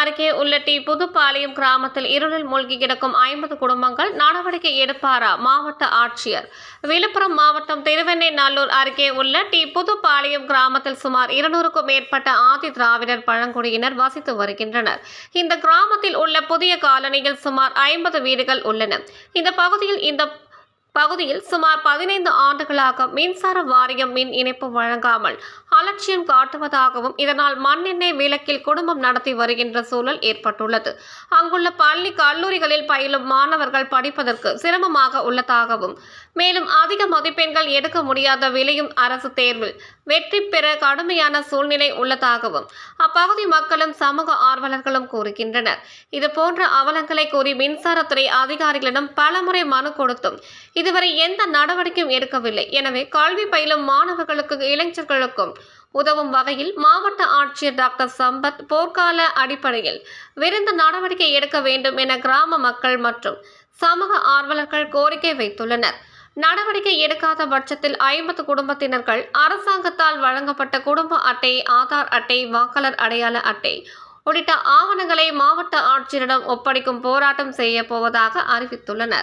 அருகே உள்ள டி புதுப்பாளையம் கிராமத்தில் இருளில் மூழ்கி கிடக்கும் ஐம்பது குடும்பங்கள் நடவடிக்கை எடுப்பாரா மாவட்ட ஆட்சியர்? விழுப்புரம் மாவட்டம் திருவெண்ணைநல்லூர் அருகே உள்ள டி புதுப்பாளையம் கிராமத்தில் சுமார் இருநூறுக்கும் மேற்பட்ட ஆதி திராவிடர் பழங்குடியினர் வசித்து வருகின்றனர். இந்த கிராமத்தில் உள்ள புதிய காலனியில் சுமார் ஐம்பது வீடுகள் உள்ளன. இந்த பகுதியில் இந்த பகுதியில் சுமார் பதினைந்து ஆண்டுகளாக மின்சார வாரியம் மின் இணைப்பு வழங்காமல் அலட்சியம் காட்டுவதாகவும் இதனால் மண்ணெண்ணெய் விளக்கில் குடும்பம் நடத்தி வருகின்ற சூழல் ஏற்பட்டுள்ளது. அங்குள்ள பள்ளி கல்லூரிகளில் பயிலும் மாணவர்கள் படிப்பதற்கு சிரமமாக உள்ளதாகவும் மேலும் அதிக மதிப்பெண்கள் எடுக்க முடியாத விலையும் அரசு தேர்வில் வெற்றி பெற கடுமையான சூழ்நிலை உள்ளதாகவும் அப்பகுதி மக்களும் சமூக ஆர்வலர்களும் கூறுகின்றனர். இது போன்ற அவலங்களை கூறி மின்சாரத்துறை அதிகாரிகளிடம் பலமுறை மனு கொடுத்தும் இதுவரை எந்த நடவடிக்கையும் எடுக்கவில்லை. எனவே கல்வி பயிலும் மாணவர்களுக்கு இளைஞர்களுக்கும் உதவும் வகையில் மாவட்ட ஆட்சியர் டாக்டர் சம்பத் போர்க்கால அடிப்படையில் விருந்த நடவடிக்கை எடுக்க வேண்டும் என கிராம மக்கள் மற்றும் சமூக ஆர்வலர்கள் கோரிக்கை வைத்துள்ளனர். நடவடிக்கை எடுக்காத பட்சத்தில் ஐம்பது குடும்பத்தினர்கள் அரசாங்கத்தால் வழங்கப்பட்ட குடும்ப அட்டை ஆதார் அட்டை வாக்காளர் அடையாள அட்டை உள்ளிட்ட ஆவணங்களை மாவட்ட ஆட்சியரிடம் ஒப்படைக்கும் போராட்டம் செய்ய போவதாக அறிவித்துள்ளனர்.